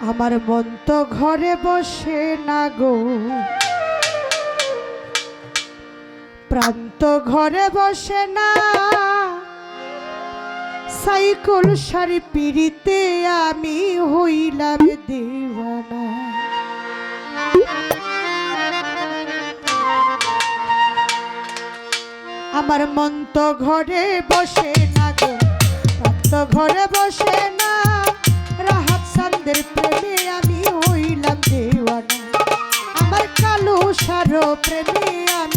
আমার মন তো ঘরে বসে না গো। প্রান্ত ঘরে বসে না। সাইকেল সারি পিড়িতে আমি হইলাম দেওয়ানা। আমার মন তো ঘরে বসে না গো। প্রান্ত ঘরে বসে না। তোমাদের প্রেমে আমি হইলাম দেওয়ানা। আমার কালো সারো প্রেমে আমি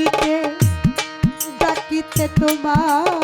ডাকিতে ডাকিতে তোমার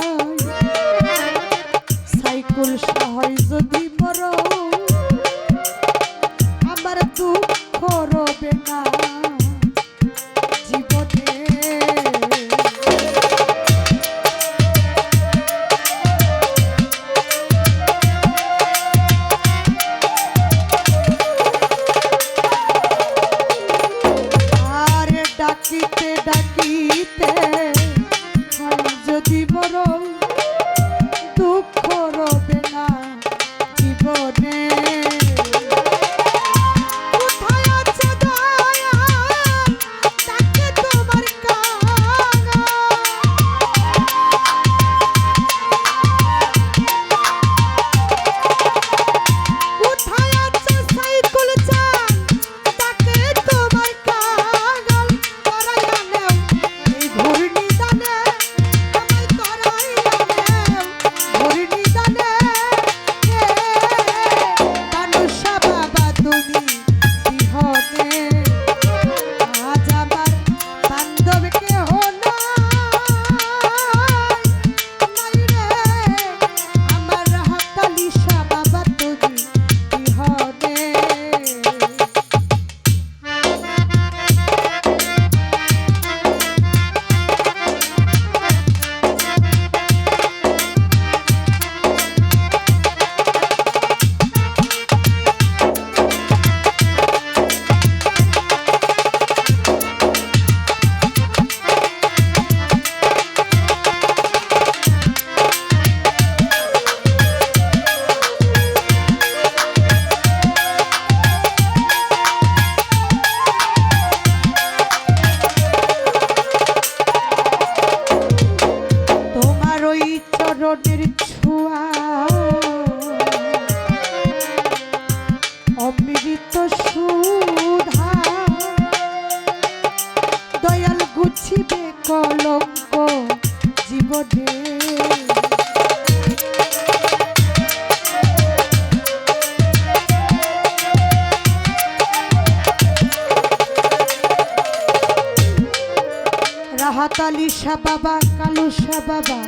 আলী শাহ বাবা কালু শাহ বাবা,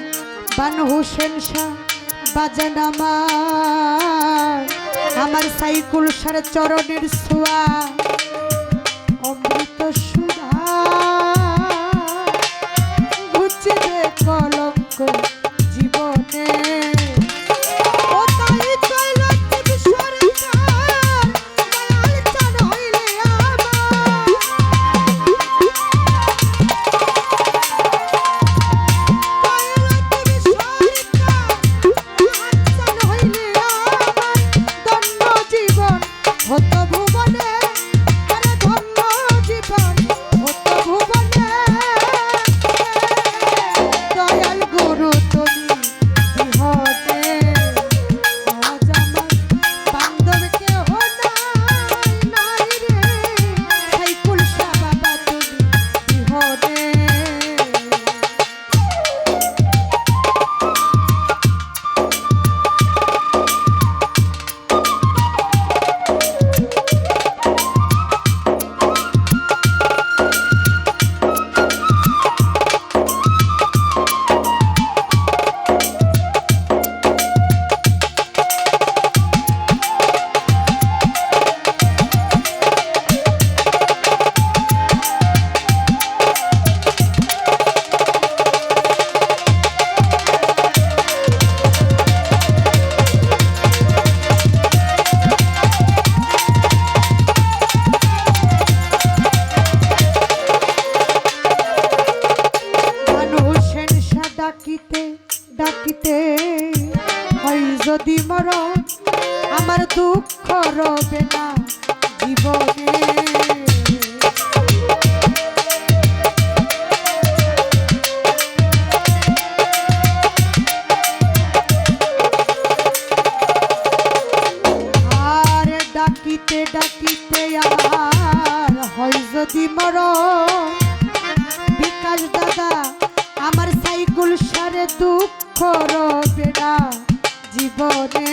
বান হোসেন শাহ, বাজান আমার। আমার সাইকুল সার চরণের ছোঁয়া সংসারে দুঃখ রবেরা জীবনে।